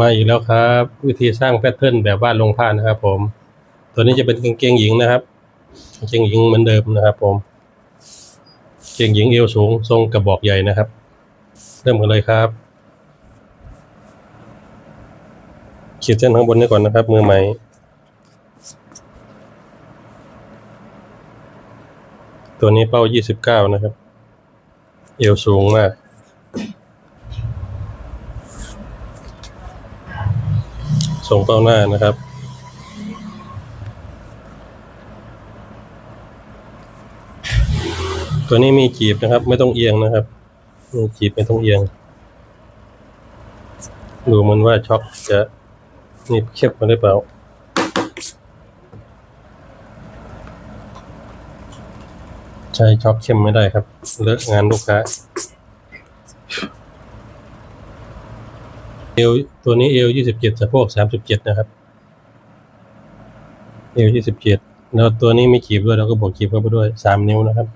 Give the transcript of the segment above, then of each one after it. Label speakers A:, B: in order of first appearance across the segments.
A: มาอีกแล้วครับ วิธีสร้างแพทเทิร์นแบบวาดลงผ้านะครับ ผม ตัวนี้จะเป็นกางเกงหญิงนะครับกางเกงหญิงเหมือนเดิมนะครับ ผมกางเกงหญิงเอวสูง ทรงกระบอกใหญ่นะครับ เริ่มกันเลยครับขีดเส้นข้างบนนี้ก่อนนะครับ มือใหม่ตัวนี้เป้า 29 นะครับ เอวสูงมาก ส่งเป้าหน้านะครับ ตัวนี้มีจีบนะครับ ไม่ต้องเอียงนะครับมีจีบไม่ต้องเอียง ดูมันว่าช็อคจะนี่เข็บมาได้เปล่าใช้ช็อคเข้มไม่ได้ครับเลอะงานลูกค้า เอวตัวนี้เอวยี่สิบเจ็ดสะโพกสามสิบเจ็ดนะครับ เอวยี่สิบเจ็ดแล้วตัวนี้มีขีบด้วยเราก็บวกขีบเข้าไปด้วยสามนิ้วนะครับ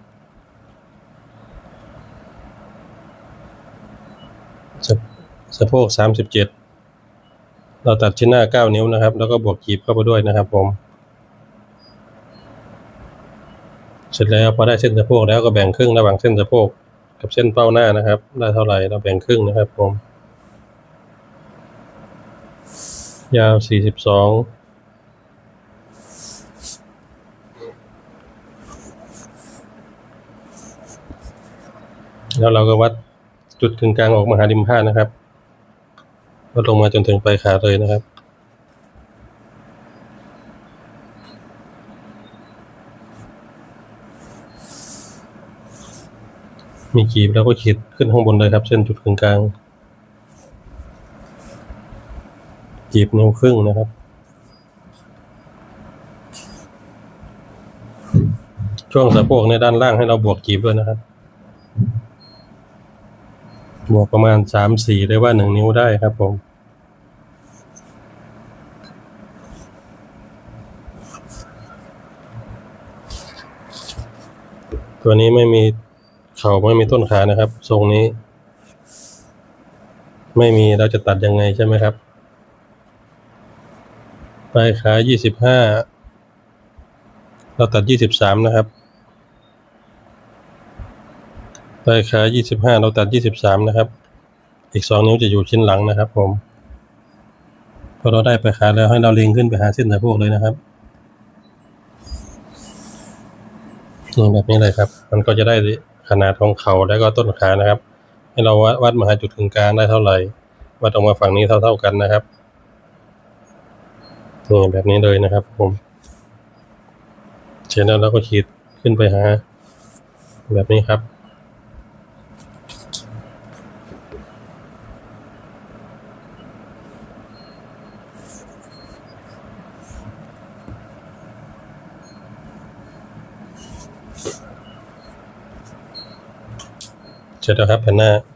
A: สะสะโพกสามสิบเจ็ดเราตัดชิ้นหน้าเก้านิ้วนะครับ แล้วก็บวกขีบเข้าไปด้วยนะครับ ผม เสร็จแล้วพอได้เส้นสะโพกแล้วก็แบ่งครึ่งระหว่างเส้นสะโพกกับเส้นเป้าหน้านะครับ ได้เท่าไหร่เราแบ่งครึ่งนะครับ ผม ยาว42แล้วเราก็วัดจุดกึ่งกลางออกมาหาริมผ้านะครับวัดลงมาจนถึงปลายขาเลยนะครับ มีกีบแล้วก็ขีดขึ้นข้างบนเลยครับ เส้นจุดกึ่งกลาง จีบนิ้วครึ่งนะครับ ช่วงสะโพกในด้านล่างให้เราบวกจีบด้วยนะครับ บวกประมาณสามสี่ได้ว่าหนึ่งนิ้วได้ครับผมตัวนี้ไม่มีเข่าไม่มีต้นขานะครับ ทรงนี้ ไม่มีเราจะตัดยังไงใช่ไหมครับ ปลายขายี่สิบห้าเราตัดยี่สิบสามนะครับปลายขายี่สิบห้าเราตัดยี่สิบสามนะครับ อีกสองนิ้วจะอยู่ชิ้นหลังนะครับ ผม พอเราได้ปลายขาแล้วให้เราเล็งขึ้นไปหาเส้นสะโพกเลยนะครับนี่แบบนี้เลยครับ มันก็จะได้ขนาดของเข่าแล้วก็ต้นขานะครับ ให้เราวัดวัดมาหาจุดกึ่งกลางได้เท่าไหร่ วัดออกมาฝั่งนี้เท่า ๆกันนะครับ นี่แบบนี้เลยนะครับ ผมเสร็จแล้วเราก็ขีดขึ้นไปหา แบบนี้ครับ เสร็จแล้วครับแผ่นหน้า